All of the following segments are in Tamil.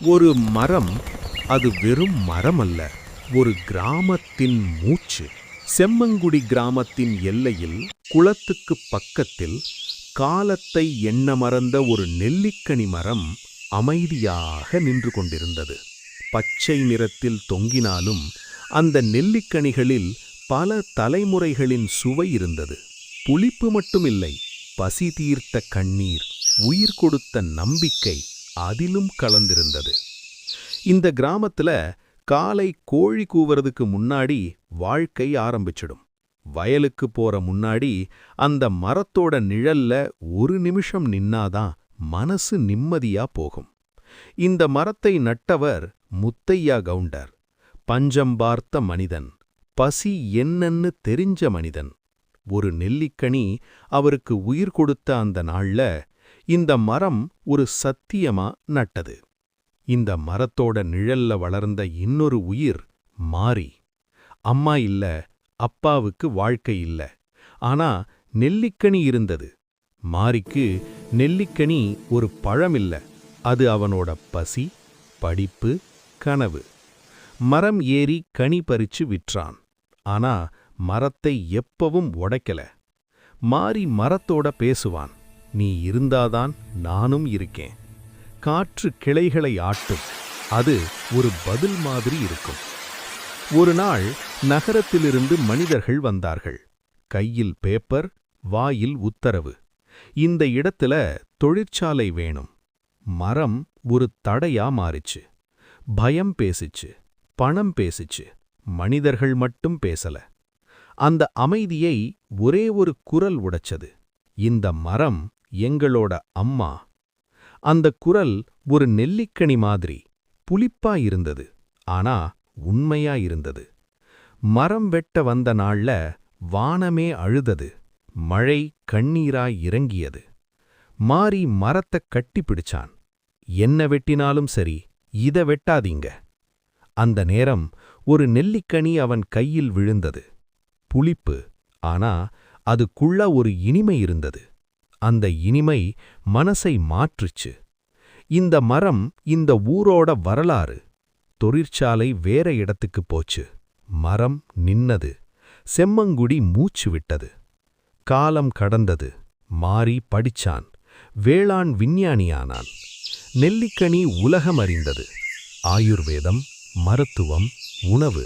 ஒரு மரம் அது வெறும் மரம் அல்ல ஒரு கிராமத்தின் மூச்சு. செம்மங்குடி கிராமத்தின் எல்லையில் குளத்துக்கு பக்கத்தில் காலத்தை எண்ண மறந்த ஒரு நெல்லிக்கனி மரம் அமைதியாக நின்று கொண்டிருந்தது. பச்சை நிறத்தில் தொங்கினாலும் அந்த நெல்லிக்கனிகளில் பல தலைமுறைகளின் சுவை இருந்தது. புளிப்பு மட்டுமில்லை பசி தீர்த்த கண்ணீர் உயிர் கொடுத்த நம்பிக்கை அதிலும் கலந்திருந்தது. இந்த கிராமத்துல காலை கோழி கூவுறதுக்கு முன்னாடி வாழ்க்கை ஆரம்பிச்சிடும். வயலுக்கு போற முன்னாடி அந்த மரத்தோட நிழல்ல ஒரு நிமிஷம் நின்னாதான் மனசு நிம்மதியா போகும். இந்த மரத்தை நட்டவர் முத்தையா கவுண்டர். பஞ்சம் பார்த்த மனிதன் பசி என்னன்னு தெரிஞ்ச மனிதன். ஒரு நெல்லிக்கனி அவருக்கு உயிர் கொடுத்த அந்த நாள்ல இந்த மரம் ஒரு சத்தியமா நட்டது. இந்த மரத்தோட நிழல்ல வளர்ந்த இன்னொரு உயிர் மாறி அம்மா இல்ல அப்பாவுக்கு வாழ்க்கை இல்ல. ஆனா நெல்லிக்கனி இருந்தது. மாரிக்கு நெல்லிக்கனி ஒரு பழம் இல்ல. அது அவனோட பசி படிப்பு கனவு. மரம் ஏறி கனி பறிச்சு விற்றான். ஆனா மரத்தை எப்பவும் உடைக்கல. மாறி மரத்தோட பேசுவான். நீ இருந்தாதான் நானும் இருக்கேன். காற்று கிளைகளை ஆட்டும். அது ஒரு பதில் மாதிரி இருக்கும். ஒரு நாள் நகரத்திலிருந்து மனிதர்கள் வந்தார்கள். கையில் பேப்பர் வாயில் உத்தரவு. இந்த இடத்துல தொழிற்சாலை வேணும். மரம் ஒரு தடையா மாறிச்சு. பயம் பேசிச்சு. பணம் பேசிச்சு. மனிதர்கள் மட்டும் பேசல. அந்த அமைதியை ஒரே ஒரு குரல் உடைச்சது. இந்த மரம் எங்களோட அம்மா. அந்த குரல் ஒரு நெல்லிக்கனி மாதிரி புளிப்பா இருந்தது. ஆனா உண்மையா இருந்தது. மரம் வெட்ட வந்த நாள்ல வானமே அழுதது. மழை கண்ணீராய் இறங்கியது. மாறி மரத்தக் கட்டிப்பிடிச்சான் என்ன வெட்டினாலும் சரி இத வெட்டாதீங்க. அந்த நேரம் ஒரு நெல்லிக்கனி அவன் கையில் விழுந்தது. புளிப்பு ஆனா அதுக்குள்ள ஒரு இனிமை இருந்தது. அந்த இனிமை மனசை மாற்றுச்சு. இந்த மரம் இந்த ஊரோட வரலாறு. தொழிற்சாலை வேற இடத்துக்கு போச்சு. மரம் நின்னது. செம்மங்குடி மூச்சு விட்டது. காலம் கடந்தது. மாறி படிச்சான். வேளாண் விஞ்ஞானியானான். நெல்லிக்கனி உலகம் அறிந்தது. ஆயுர்வேதம் மருத்துவம் உணவு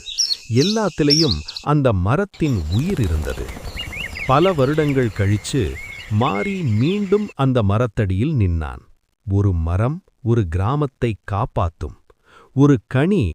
எல்லாத்திலையும் அந்த மரத்தின் உயிர் இருந்தது. பல வருடங்கள் கழிச்சு மாறி மீண்டும் அந்த மரத்தடியில் நின்னான். ஒரு மரம் ஒரு கிராமத்தை காப்பாத்தும். ஒரு கனி